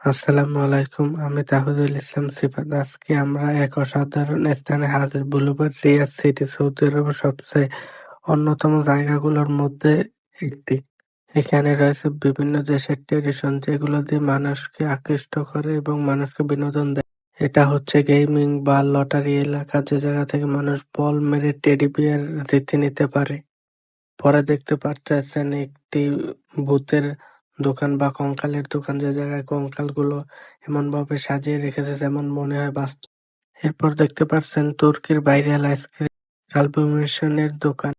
আসসালামু আলাইকুম, আমি তাহিদুল ইসলাম সিফাত। আজকে আমরা এক অসাধারণ স্থানে হাজির। বুলুবার্ড রিয়াদ সিটি, সৌদি আরবের সবচেয়ে অন্যতম জায়গাগুলোর মধ্যে একটি। এখানে রয়েছে বিভিন্ন দেশের ট্রেডিশন যেগুলো দিয়ে মানুষকে আকৃষ্ট করে এবং মানুষকে বিনোদন দেয়। এটা হচ্ছে গেমিং বা লটারি এলাকা, যে জায়গা থেকে মানুষ বল মেরে টেডি বিয়ার জিতে নিতে পারে। পরে দেখতে পারতেছেন একটি ভূতের দোকান বা কঙ্কালের দোকান, যে জায়গায় কঙ্কালগুলো এমনভাবে সাজিয়ে রেখেছে যেমন মনে হয় বাস্তব। এরপর দেখতে পাচ্ছেন তুর্কির ভাইরাল আইসক্রিম কালবিমেশনের দোকান,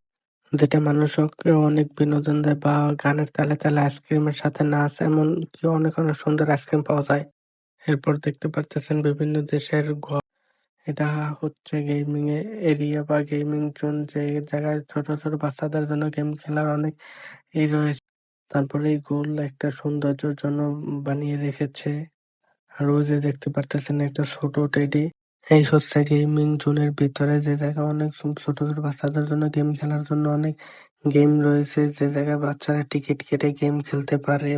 যেটা মানুষকে অনেক বিনোদন দেয় বা গানের তালে তালে আইসক্রিমের সাথে নাচ এমন কি অনেক অনেক সুন্দর আইসক্রিম পাওয়া যায়। এরপর দেখতে পারতেছেন বিভিন্ন দেশের ঘর, এটা হচ্ছে গেমিং এরিয়া বা গেমিং জোন যে জায়গায় ছোট ছোট বাচ্চাদের জন্য গেম খেলার অনেক ই রয়েছে। তারপরে এই গোল একটা সৌন্দর্যের জন্য বানিয়ে রেখেছে। আর ওই যে দেখতে পারতেছেন একটা ছোট টেডি। এই হচ্ছে গেমিং জোনের ভিতরে যে জায়গায় অনেক ছোট ছোট বাচ্চাদের জন্য গেম খেলার জন্য অনেক গেম রয়েছে। যে জায়গায় বাচ্চারা টিকিট কেটে গেম খেলতে পারে।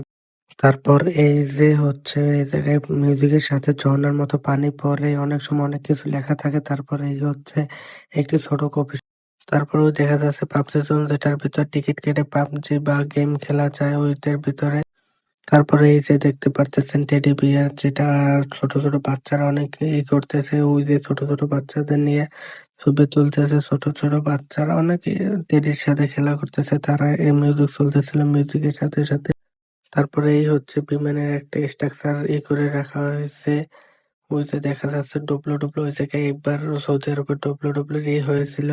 তারপর এই যে হচ্ছে এই জায়গায় মিউজিকের সাথে ঝর্ণার মতো পানি পড়ে। অনেক সময় অনেক কিছু লেখা থাকে। তারপর এই হচ্ছে একটি ছোট কফি তারপরেও দেখা যাচ্ছে পাবজি জোন যেটার ভিতর টিকিট কেটে পাবজি বা গেম খেলা যায় ওইটার ভিতরে। তারপরে এই যে দেখতে পারতেছেন টেডি বিয়ার, যেটা ছোট ছোট বাচ্চারা অনেক ই করতেছে, ওই যে ছোট ছোট বাচ্চাদের নিয়ে ছবি তুলতেছে, ছোট ছোট বাচ্চারা অনেক টেডির সাথে খেলা করতেছে, তারা এই মিউজিক চলতেছিল মিউজিকের সাথে সাথে। তারপরে এই হচ্ছে বিমানের একটা স্ট্রাকচার ই করে রাখা হয়েছে। ওই যে দেখা যাচ্ছে ডব্লু ডব্লু ওই জায়গায় একবার সৌদি আরবে ডব্লু ডব্লু ই হয়েছিল।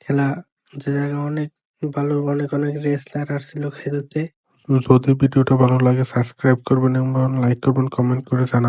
খেলা যে জায়গায় অনেক ভালো, অনেক অনেক রেসলার আসছিল খেলতে। যদি ভিডিওটা ভালো লাগে সাবস্ক্রাইব করবেন এবং লাইক করবেন কমেন্ট করে জানাবেন।